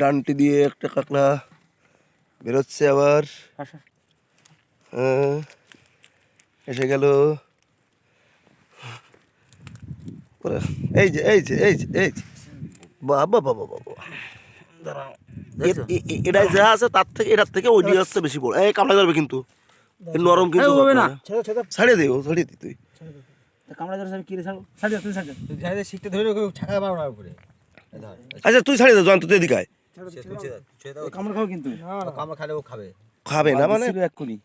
ডানটি দিয়ে একটা কাঁকড়া বেরোচ্ছে আবার। হ্যাঁ, এসে গেল। এই যে এই যে এই যে এই যে। বাবা বাবা বাবা এটা যা আছে তার থেকে এটার থেকে ওই দিয়ে আসছে বেশি বড়। এই কামড়া ধরবে কিন্তু। নরম কিন্তু হবে না। ছেড়ে ছেড়ে ছাড়িয়ে দে ছাড়িয়ে দি তুই। কামড়া ধরে কি রে তুই ছাড় শিখতে ধরে ওকে ছাকা না উপরে। আচ্ছা তুই ছাড়িয়ে দে জয়ন্ত তুই এদিকে আয়। সে তুই ছেড়ে দাও, ছেড়ে দাও। কামড় খাও কিন্তু? কামড় খালে ও খাবে। খাবে না মানে? এক্ষুনি।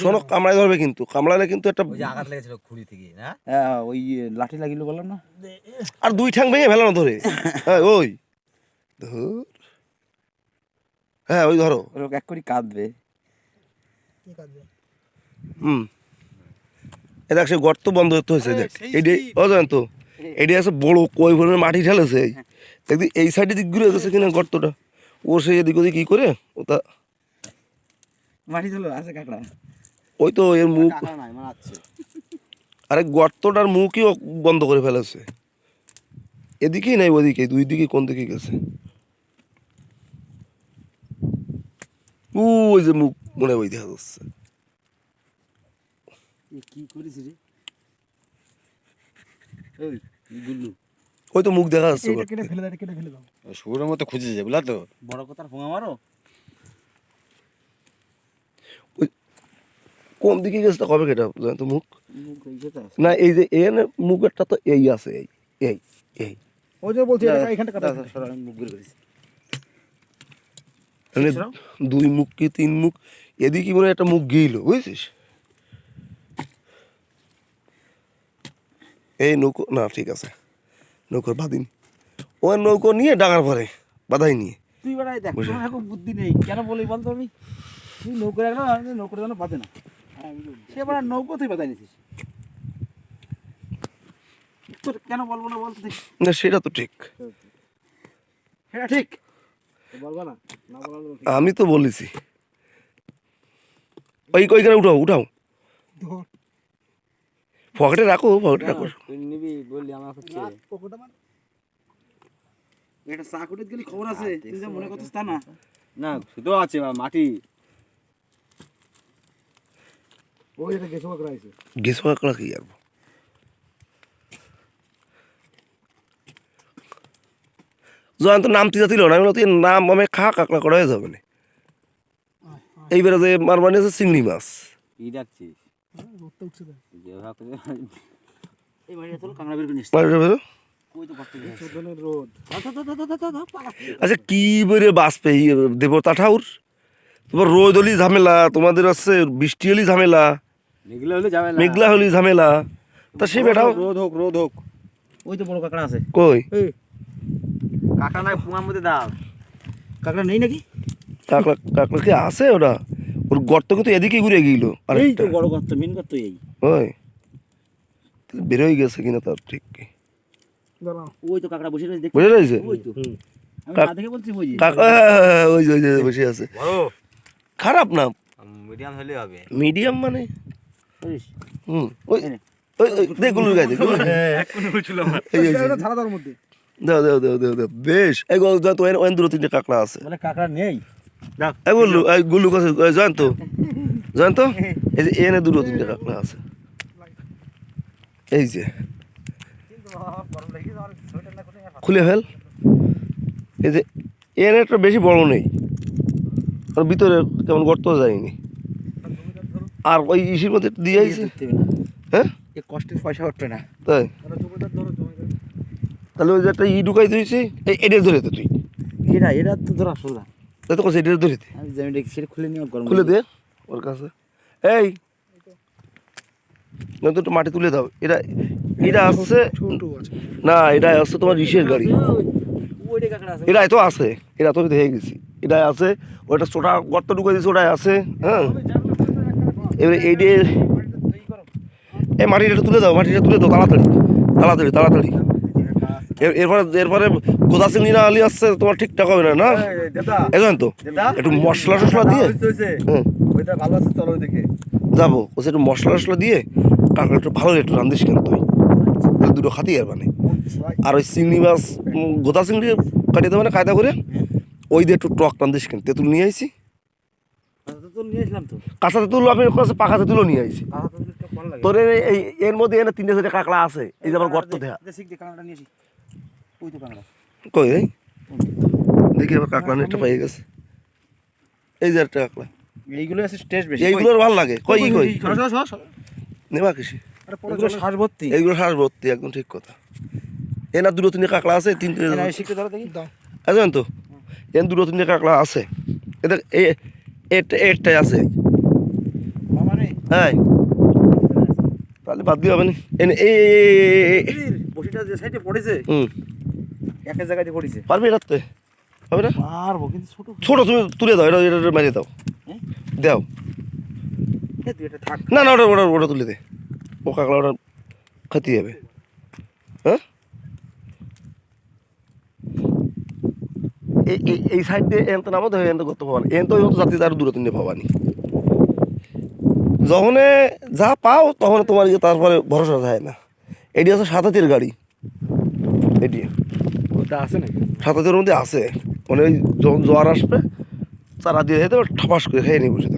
শোনো কামড়ায় ধরবে কিন্তু। কামড়ালে কিন্তু একটা আঘাত লেগেছিল খুঁড়ি থেকে হ্যাঁ ওই লাঠি লাগিল বললাম না? আর দুই ঠ্যাং ভেঙে ফেলো না ধরে। হ্যাঁ ওই। ধর। হ্যাঁ ওই ধরো। এক্ষুনি কাঁদবে। হুম। এ দেখ সে গর্ত বন্ধ করতে হয়েছে দেখ। এটি ও জান তো এটি আছে বড় কই ভরে মাটি ঢেলেছে এই দেখবি এই সাইডে দিক ঘুরে গেছে কিনা গর্তটা। ও সে এদিক ওদিক কি করে? ও তা মাটি তোলো আছে কাকড়া। ওই তো এর মুখ। টাকা নাই মানে আছে আরে গর্তটার মুখই বন্ধ করে ফেলেছে। এদিকেই নাই ওদিকে দুই দিকে কোন দিকে গেছে? ওই যে মুখ মনে হয় ওই দেখা যাচ্ছে। কি করিস রে? ওই গুল্লু। ওই তো মুখ দেখা যাচ্ছে কেটে ফেলে দাও কেটে ফেলে দাও। শুয়োরের মতো খুঁজেছে বুঝলা তো? বড় কথার ফোঙা মারো? কোন দিকে গেছে তা কবে কেটা জানো তো মুখ? না এই যে এর মুখেরটা তো এই আছে এই এই এই। ওই যে বলছি এখানটা কাটা সরা আমি মুখ বের করেছি মানে দুই মুখ কি তিন মুখ? এদিকে মনে একটা মুখ গিয়েছিল বুঝছিস? এই নৌকো না ঠিক আছে। নৌকোর বাদিন ও নৌকো নিয়ে ডাঙার পরে বাধাই নিয়ে। তুই বেড়াই দেখ তোমার এখন বুদ্ধি নেই। কেন বলি বলতো আমি? তুই নৌকো রাখল আমি নৌকোর যেন বাঁধে না। সে বেড়া নৌকো তুই বাঁধাই নিছিস। তোর কেন বলব না বলতো দেখি। না সেটা তো ঠিক। হ্যাঁ ঠিক? বলবা না না আমি তো বলেছি। ওই ওইখানে উঠাও উঠাও। পকেটে রাখো পকেটে রাখো। নিবি বললি আমার হচ্ছে। পকোটা মানে? এটা করে গেলে খবর আছে তুই যা মনে করছিস তা না। না শুধু আছে মাটি। ওই এটা গেছো কাকড়া আছে গেছো কাকড়া কি আর? জয়ন্ত নাম তিতা দিল না? আমি তুই নাম আমি খা কাকড়া করা হয়ে যাবে না। এইবারে যে মারবানি আছে চিংড়ি মাছ। কি ডাকছিস? এই বাড়িটা তোর কাঁকড়া বের করে নিস মারবে বেরো। কই তো রোদ আচ্ছা কি বেরে বাস পেয়ে দেবতা ঠাউর তোমার রোদ হলি ঝামেলা তোমাদের আছে বৃষ্টি হলি ঝামেলা মেঘলা হলে ঝামেলা। তা সে বেটাও রোদ হোক রোদ হোক। ওই তো বড় কাঁকড়া আছে। কই? কাকা নাই পুঙার মধ্যে দাও কাঁকড়া নেই নাকি? কাকড়া কাকড়া কি আছে ওটা? ওর গর্ত কিন্তু এদিকে ঘুরে গেল এই তো বড় গর্ত মেন গর্ত এই। ওই। গেছে কিনা তার ঠিক। কি ওই তো কাঁকড়া বসে রয়েছে দেখ বুঝে রয়েছে? ওই তো। আমি কাক- না দেখে বলছি ওই ওই ওই বসে আছে। খারাপ না? মিডিয়াম হলে হবে। মিডিয়াম মানে? হুম ওই ওই ওই গুলুর গায়ে দে গুলুর গায়ে। এই, এই, এই। ধারাদার মধ্যে দাও দাও দাও দাও দাও বেশ এই গো যা তো ওই দূর তিনটে কাঁকড়া আছে। কাঁকড়া নেই। এই গুল্লু এই গুল্লু কাছে জয়ন্ত জয়ন্ত? এই যে এনে দূর তিনটে কাকড়া আছে। এই যে। খুলে ফেল। এই যে এনে একটা বেশি বড় নেই। আর ভিতরে কেমন গর্ত যায়নি। আর ওই ইসির মধ্যে দিয়ে আইছে। হ্যাঁ? এ কষ্টের পয়সা উঠবে না। তাই। তাহলে ওই যে একটা ই ঢুকাই দিয়েছি এই এটা ধরে তো তুই। এটা এটা তো ধর আসল না। তাই তো এটা ধরে সেটা খুলে নিয়ে গরম খুলে দে ওর কাছে। এই! না তো মাটি তুলে দাও। এটা এটা আসছে না এটা আসছে তোমার ইসের গাড়ি। এটা তো আছে এটা তো দেখে গেছি। এটা আছে ওটা ছোটা গর্ত ঢুকে দিয়েছে ওটাই আছে হ্যাঁ? এবারে এই যে এই মাটিটা তুলে দাও মাটিটা তুলে দাও তাড়াতাড়ি তাড়াতাড়ি তাড়াতাড়ি। এরপরে এরপরে গোদা চিংড়ি না আলি আসছে তোমার ঠিকঠাক হবে না না? এজন তো? একটু মশলা টশলা দিয়ে? হ্যাঁ যাব। ও একটু মশলা টশলা দিয়ে কাঁকড়া একটু ভালো একটু রান্ধিস কেন তুই দুটো খাতি আর মানে। আর ওই চিংড়ি মাছ গোদা চিংড়ি কাটিয়ে দেবে না কায়দা করে? ওই দিয়ে একটু টক টান দিস কেন তেঁতুল নিয়ে আইছি। কাঁচা তেঁতুল আমি পাকা তেঁতুলও নিয়ে আইছি। তোর এই- এর মধ্যে এনে তিনটে চারটে কাঁকড়া আছে। এই যে আমার গর্ত দেয়া। ওই তো কই এই দেখি এবার কাঁকড়া নেটটা পাই গেছে। এই যে একটা কাঁকড়া এইগুলো আছে টেস্ট বেশি। এইগুলোর ভালো লাগে। কই কই সর, সর, সর, সর। নেবা কিসি? এগুলো শ্বাস ভর্তি। এইগুলো শ্বাস ভর্তি একদম ঠিক কথা। এ না দুটো তিনটে কাঁকড়া আছে এই শিখতে ধরো দেখি। আছেন তো? এন দুটো তিনটে কাঁকড়া আছে। এটা এই এটা একটাই আছে। হ্যাঁ। তাহলে বাদ দিয়ে হবে না। এনে এই- বসিটা যে সাইডে পড়েছে। হুম। একটা জায়গাতে পড়েছে পারবি এটাতে? হবে না? পারব কিন্তু ছোট। ছোট তুমি তুলে দাও এটা এটা এটা মেরে দাও? দাও। না না ওটা ওটা ওটা তুলে দে। ও কাঁকড়া ওটা খেতে যাবে হ্যাঁ? এই সাইড দিয়ে এন তো নামো তো এন তো করতে পাবানি এন তো তো জাতি তার দূরে তুমি পাবানি যখনে যা পাও তখন তোমার তারপরে ভরসা যায় না। এটি আছে সাতাতির গাড়ি। এটি। ওটা আছে নাকি? হাজারের মধ্যে আছে। মানে যখন জ্বর আসবে, তারা দিয়ে ঠাপাস করে খেয়ে নিয়ে বসে